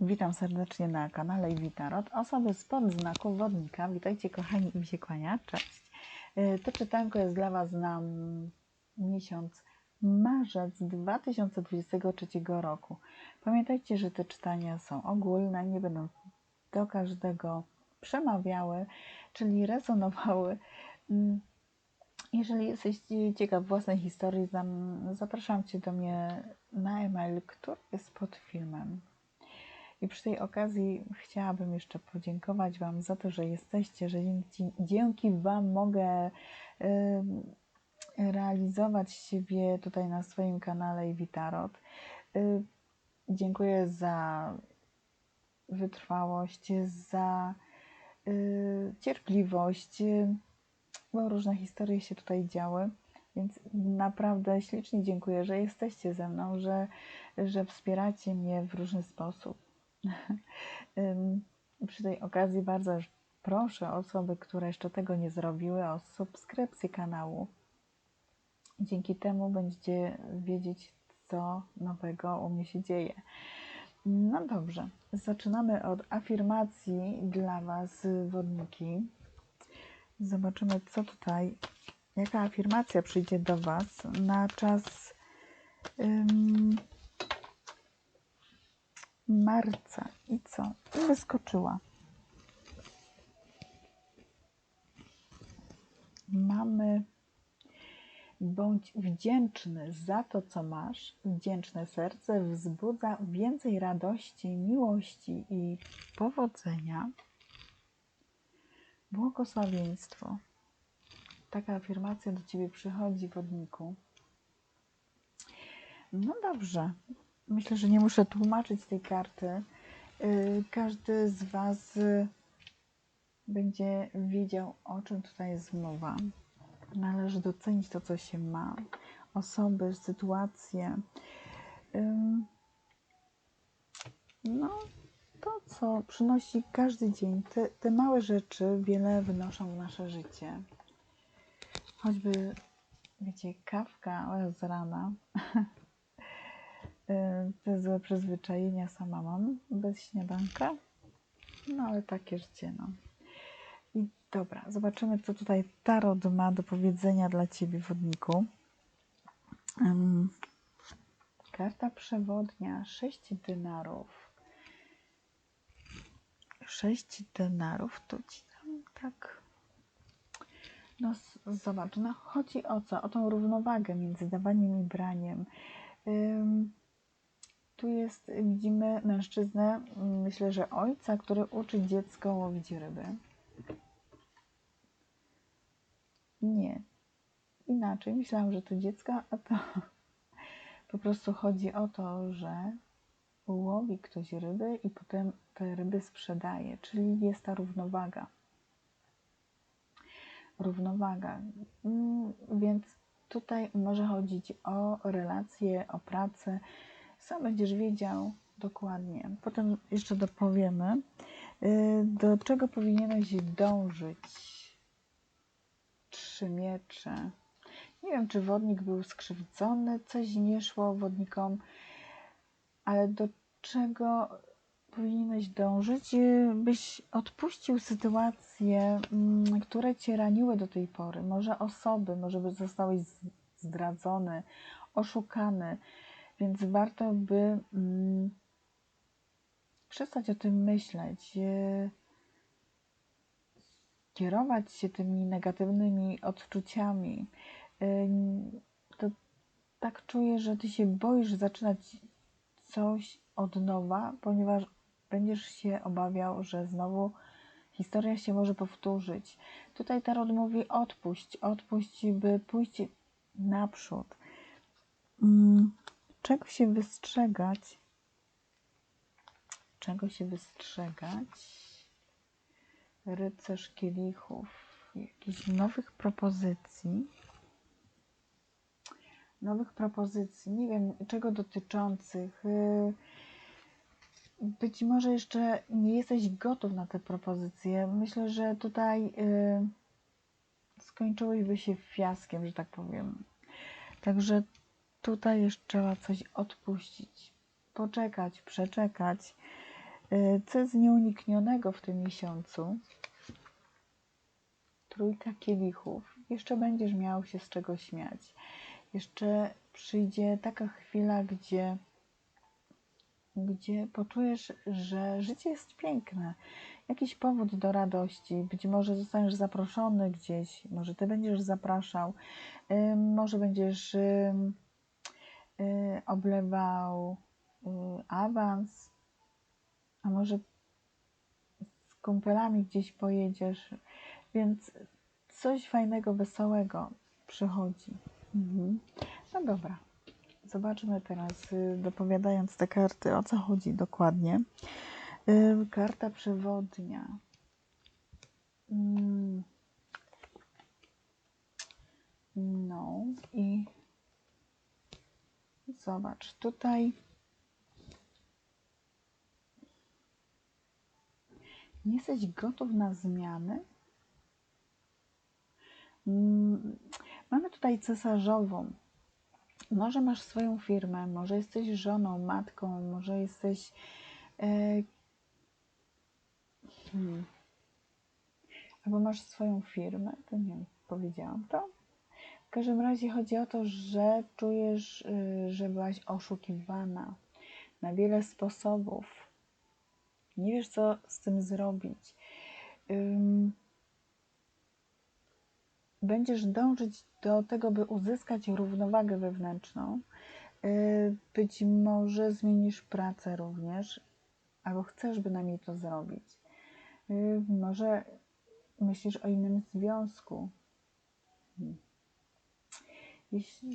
Witam serdecznie na kanale Witarot. Osoby spod znaku wodnika. Witajcie kochani i się kłania. Cześć. Y, To czytanko jest dla Was na miesiąc marzec 2023 roku. Pamiętajcie, że te czytania są ogólne, nie będą do każdego przemawiały, czyli rezonowały. Mm, Jeżeli jesteś ciekaw własnej historii, zam- zapraszam Cię do mnie na e-mail, który jest pod filmem. I przy tej okazji chciałabym jeszcze podziękować Wam za to, że jesteście, że dzięki, dzięki Wam mogę realizować siebie tutaj na swoim kanale Witarot. Y, dziękuję za wytrwałość, za cierpliwość, bo różne historie się tutaj działy. Więc naprawdę ślicznie dziękuję, że jesteście ze mną, że, że wspieracie mnie w różny sposób. Przy tej okazji bardzo proszę osoby, które jeszcze tego nie zrobiły, o subskrypcję kanału. Dzięki temu będziecie wiedzieć, co nowego u mnie się dzieje. No dobrze, zaczynamy od afirmacji dla Was, wodniki. Zobaczymy, co tutaj, jaka afirmacja przyjdzie do Was na czas ym, marca. I co? I wyskoczyła. Mamy bądź wdzięczny za to, co masz. Wdzięczne serce wzbudza więcej radości, miłości i powodzenia. Błogosławieństwo. Taka afirmacja do ciebie przychodzi, wodniku. No dobrze. Myślę, że nie muszę tłumaczyć tej karty. Yy, Każdy z Was y, będzie wiedział, o czym tutaj jest mowa. Należy docenić to, co się ma, osoby, sytuacje. Ym, No, to, co przynosi każdy dzień. Te, te małe rzeczy wiele wynoszą w nasze życie. Choćby, wiecie, kawka z rana. Te złe przyzwyczajenia sama mam bez śniadanka. No ale takie życie, no. I dobra, zobaczymy, co tutaj Tarot ma do powiedzenia dla Ciebie, wodniku. Ym, karta przewodnia, sześć denarów. Sześć denarów, to Ci tam tak... No zobacz, no chodzi o co? O tą równowagę między dawaniem i braniem. Ym, tu jest, widzimy mężczyznę, myślę, że ojca, który uczy dziecko łowić ryby. Nie. Inaczej. Myślałam, że to dziecko, a to po prostu chodzi o to, że łowi ktoś ryby i potem te ryby sprzedaje, czyli jest ta równowaga. Równowaga. Mm, Więc tutaj może chodzić o relacje, o pracę. Sam będziesz wiedział dokładnie. Potem jeszcze dopowiemy, y, do czego powinieneś dążyć. Trzy miecze. Nie wiem, czy wodnik był skrzywdzony, coś nie szło wodnikom, ale do czego powinieneś dążyć, y, byś odpuścił sytuacje, mm, które cię raniły do tej pory. Może osoby, może zostałeś zdradzony, oszukany, więc warto by mm, przestać o tym myśleć. y, kierować się tymi negatywnymi odczuciami. Ym, To tak czuję, że ty się boisz zaczynać coś od nowa, ponieważ będziesz się obawiał, że znowu historia się może powtórzyć. Tutaj Tarot mówi odpuść, odpuść, by pójść naprzód. Mm, Czego się wystrzegać? Czego się wystrzegać? rycerz kielichów, jakichś nowych propozycji. Nowych propozycji, nie wiem czego dotyczących. y, Być może jeszcze nie jesteś gotów na te propozycje. Myślę, że tutaj y, skończyłyby się fiaskiem, że tak powiem. Także tutaj jeszcze trzeba coś odpuścić, poczekać, przeczekać. Y, Co jest nieuniknionego w tym miesiącu? Trójka kielichów. Jeszcze będziesz miał się z czego śmiać. Jeszcze przyjdzie taka chwila, gdzie, gdzie poczujesz, że życie jest piękne. Jakiś powód do radości. Być może zostaniesz zaproszony gdzieś, może ty będziesz zapraszał, y, może będziesz oblewał y, awans, a może z kumpelami gdzieś pojedziesz, więc coś fajnego, wesołego przychodzi. Mhm. No dobra, zobaczmy teraz, y, dopowiadając te karty, o co chodzi dokładnie. Y, Karta przewodnia. Mm. No i zobacz, tutaj nie jesteś gotów na zmiany. Mm, Mamy tutaj cesarzową. Może masz swoją firmę, może jesteś żoną, matką, może jesteś. E, hmm, albo masz swoją firmę, to nie wiem, powiedziałam to. W każdym razie chodzi o to, że czujesz, y, że byłaś oszukiwana na wiele sposobów. Nie wiesz, co z tym zrobić. Będziesz dążyć do tego, by uzyskać równowagę wewnętrzną. Y, Być może zmienisz pracę również, albo chcesz bynajmniej to zrobić. Y, Może myślisz o innym związku.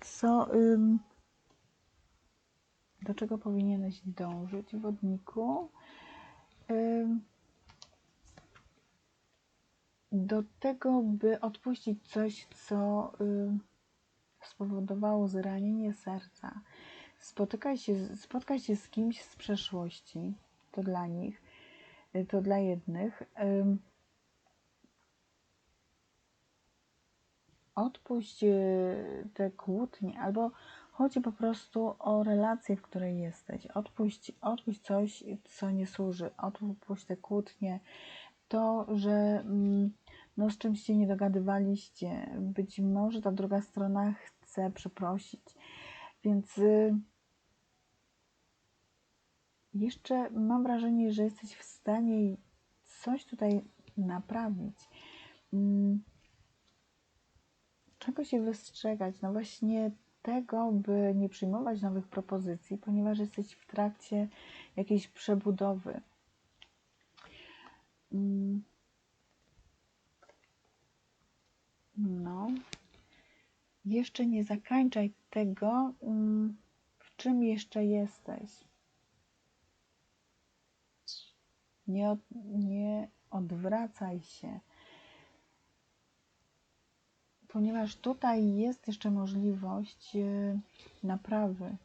Co, ym, do czego powinieneś dążyć, wodniku? Ym, do tego, by odpuścić coś, co y, spowodowało zranienie serca. Spotykaj się, spotkaj się z kimś z przeszłości, to dla nich, y, to dla jednych. Ym, odpuść y, te kłótnie, albo chodzi po prostu o relację, w której jesteś. Odpuść, odpuść coś, co nie służy. Odpuść te kłótnie, to, że mm, no, z czymś się nie dogadywaliście. Być może ta druga strona chce przeprosić. Więc y, jeszcze mam wrażenie, że jesteś w stanie coś tutaj naprawić. Czego się wystrzegać? No właśnie tego, by nie przyjmować nowych propozycji, ponieważ jesteś w trakcie jakiejś przebudowy. Mm. No. Jeszcze nie zakańczaj tego, mm, w czym jeszcze jesteś. Nie, od, nie odwracaj się, ponieważ tutaj jest jeszcze możliwość y, naprawy,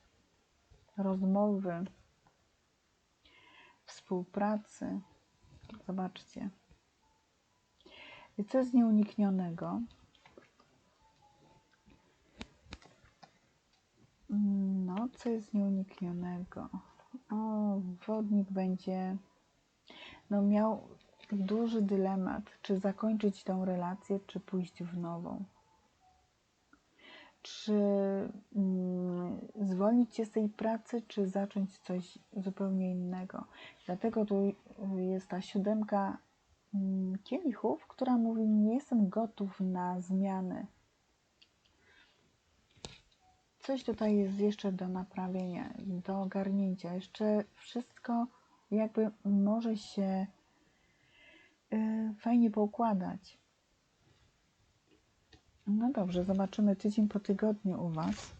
rozmowy, współpracy. Zobaczcie. I co jest nieuniknionego? No, co jest nieuniknionego? O, wodnik będzie no, miał duży dylemat, czy zakończyć tą relację, czy pójść w nową. Czy mm, zwolnić się z tej pracy, czy zacząć coś zupełnie innego. Dlatego tu jest ta siódemka mm, kielichów, która mówi: Nie jestem gotów na zmiany. Coś tutaj jest jeszcze do naprawienia, do ogarnięcia. Jeszcze wszystko jakby może się y, fajnie poukładać. No dobrze, zobaczymy tydzień po tygodniu u Was.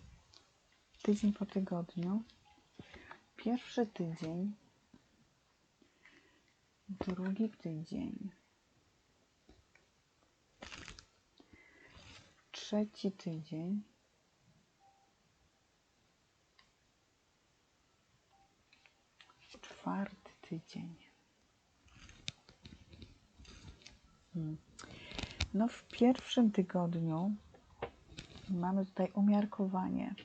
Tydzień po tygodniu. Pierwszy tydzień. Drugi tydzień. Trzeci tydzień. Czwarty tydzień. Hmm. No w pierwszym tygodniu mamy tutaj umiarkowanie,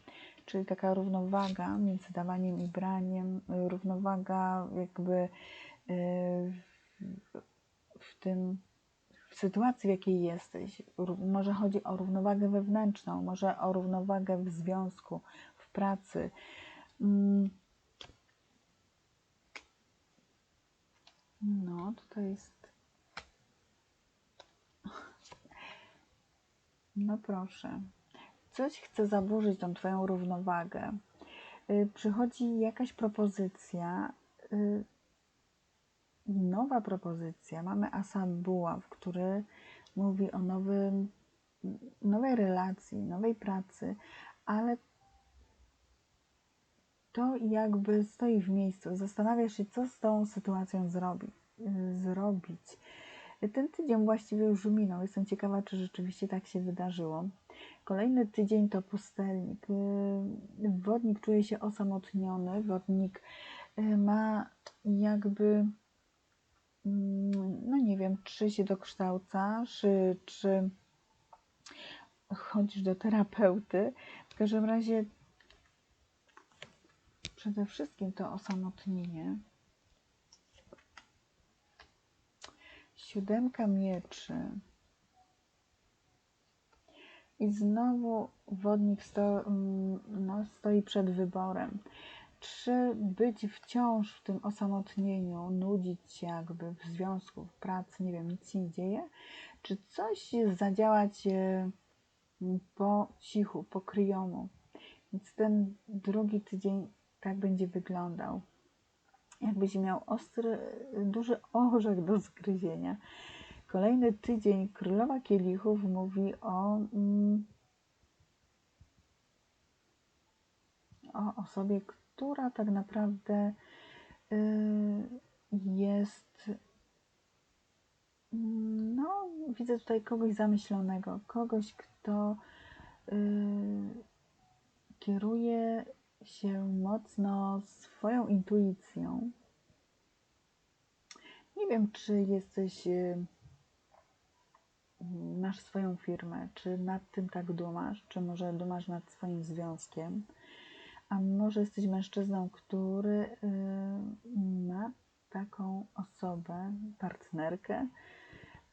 czyli taka równowaga między dawaniem i braniem, równowaga jakby y, w, tym, w sytuacji, w jakiej jesteś. Może chodzi o równowagę wewnętrzną, może o równowagę w związku, w pracy. Mm. No, tutaj jest. No proszę. Coś chce zaburzyć tą Twoją równowagę. Y, Przychodzi jakaś propozycja, y, nowa propozycja. Mamy asa buław, który mówi o nowym, nowej relacji, nowej pracy, ale to jakby stoi w miejscu. Zastanawiasz się, co z tą sytuacją zrobi, y, zrobić. Ten tydzień właściwie już minął. Jestem ciekawa, czy rzeczywiście tak się wydarzyło. Kolejny tydzień to pustelnik. Y, Wodnik czuje się osamotniony. Wodnik y, ma jakby, mm, no nie wiem, czy się dokształca, czy, czy chodzisz do terapeuty. W każdym razie przede wszystkim to osamotnienie. Siódemka mieczy. I znowu wodnik sto, mm, no, stoi przed wyborem. Czy być wciąż w tym osamotnieniu, nudzić się jakby w związku, w pracy, nie wiem, nic się nie dzieje, czy coś zadziałać e, po cichu, po kryjomu. Więc ten drugi tydzień tak będzie wyglądał. Jakbyś miał ostry, duży orzech do zgryzienia. Kolejny tydzień Królowa Kielichów mówi o, mm, o osobie, która tak naprawdę y, jest. mm, No, widzę tutaj kogoś zamyślonego, kogoś, kto y, kieruje się mocno swoją intuicją. Nie wiem, czy jesteś, y, masz swoją firmę, czy nad tym tak dumasz, czy może dumasz nad swoim związkiem, a może jesteś mężczyzną, który y, ma taką osobę, partnerkę,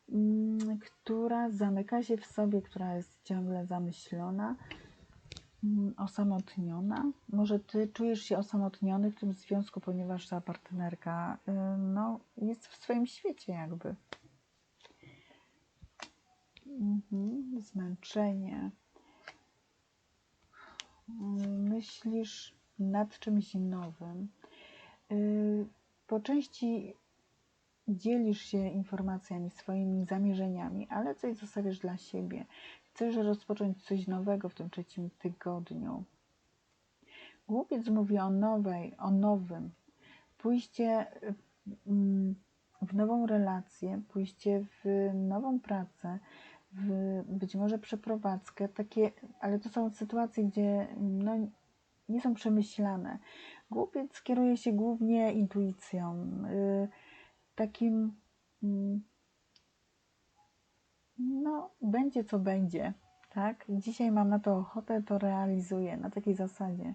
mm, która zamyka się w sobie, która jest ciągle zamyślona, osamotniona. Może ty czujesz się osamotniony w tym związku, ponieważ ta partnerka y, no, jest w swoim świecie jakby. Mhm, zmęczenie. Mm, Myślisz nad czymś nowym. Y, Po części dzielisz się informacjami, swoimi zamierzeniami, ale coś zostawiasz dla siebie. Chcesz rozpocząć coś nowego w tym trzecim tygodniu. Głupiec mówi o nowej, o nowym. Pójście w nową relację, pójście w nową pracę, w być może przeprowadzkę, takie, ale to są sytuacje, gdzie no, nie są przemyślane. Głupiec kieruje się głównie intuicją, y, takim mm, no, będzie co będzie, tak? Dzisiaj mam na to ochotę, to realizuję na takiej zasadzie.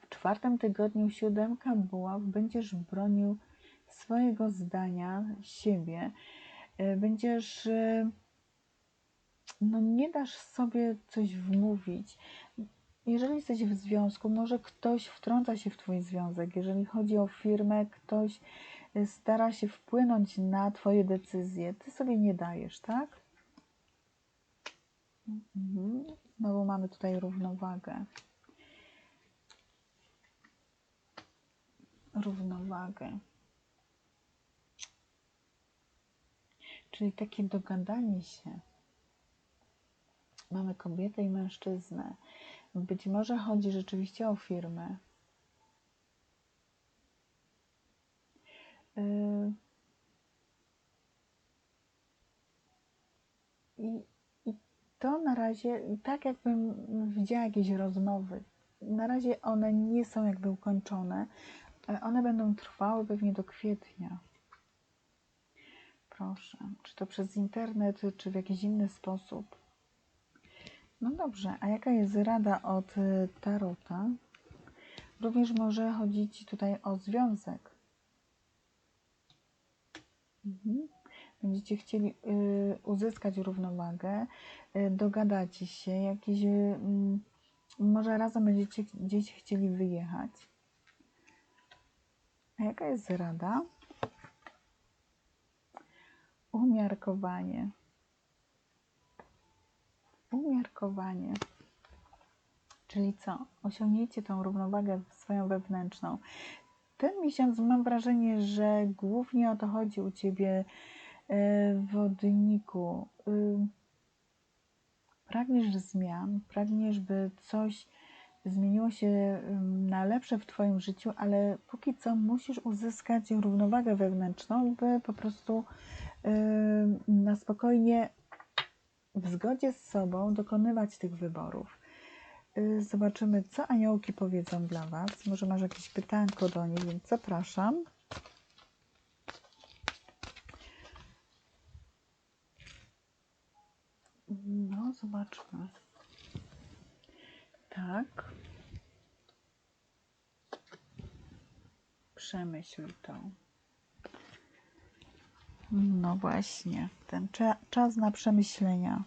W czwartym tygodniu siódemka buław będziesz bronił swojego zdania, siebie. Y, Będziesz, y, no nie dasz sobie coś wmówić. Jeżeli jesteś w związku, może ktoś wtrąca się w Twój związek. Jeżeli chodzi o firmę, ktoś stara się wpłynąć na Twoje decyzje. Ty sobie nie dajesz, tak? Mhm. Znowu mamy tutaj równowagę. Równowagę. Czyli takie dogadanie się. Mamy kobietę i mężczyznę. Być może chodzi rzeczywiście o firmę. I, I to na razie, tak jakbym widziała jakieś rozmowy, na razie one nie są jakby ukończone. E, One będą trwały pewnie do kwietnia. Proszę, czy to przez internet, czy w jakiś inny sposób. No dobrze, a jaka jest rada od Tarota? Również może chodzić tutaj o związek. Mhm. Będziecie chcieli y, uzyskać równowagę, y, dogadacie się, jakiś, y, mm, może razem będziecie gdzieś chcieli wyjechać. A jaka jest rada? Umiarkowanie. Umiarkowanie. Czyli co? Osiągniecie tą równowagę swoją wewnętrzną. Ten miesiąc mam wrażenie, że głównie o to chodzi u ciebie e, wodniku. Y, Pragniesz zmian, pragniesz, by coś zmieniło się na lepsze w Twoim życiu, ale póki co musisz uzyskać równowagę wewnętrzną, by po prostu ym, na spokojnie w zgodzie z sobą dokonywać tych wyborów. Y, Zobaczymy, co aniołki powiedzą dla Was. Może masz jakieś pytanko do nich, więc zapraszam. No, zobaczmy. Tak. Przemyśl to. No właśnie, ten cza- czas na przemyślenia.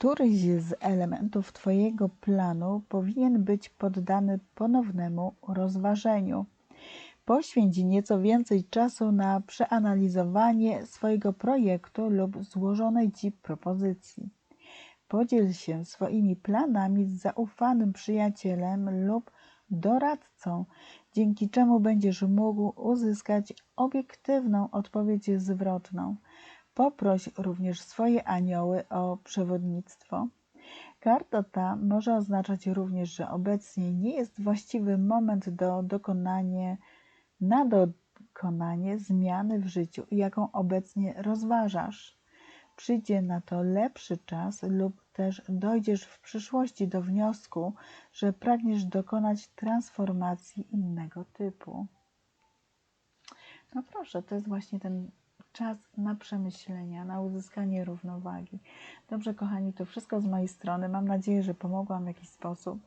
Któryś z elementów Twojego planu powinien być poddany ponownemu rozważeniu. Poświęć nieco więcej czasu na przeanalizowanie swojego projektu lub złożonej Ci propozycji. Podziel się swoimi planami z zaufanym przyjacielem lub doradcą, dzięki czemu będziesz mógł uzyskać obiektywną odpowiedź zwrotną. Poproś również swoje anioły o przewodnictwo. Karta ta może oznaczać również, że obecnie nie jest właściwy moment do dokonania, na dokonanie zmiany w życiu, jaką obecnie rozważasz. Przyjdzie na to lepszy czas, lub też dojdziesz w przyszłości do wniosku, że pragniesz dokonać transformacji innego typu. No proszę, to jest właśnie ten czas na przemyślenia, na uzyskanie równowagi. Dobrze, kochani, to wszystko z mojej strony. Mam nadzieję, że pomogłam w jakiś sposób.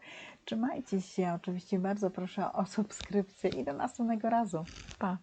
Trzymajcie się. Oczywiście bardzo proszę o subskrypcję i do następnego razu. Pa!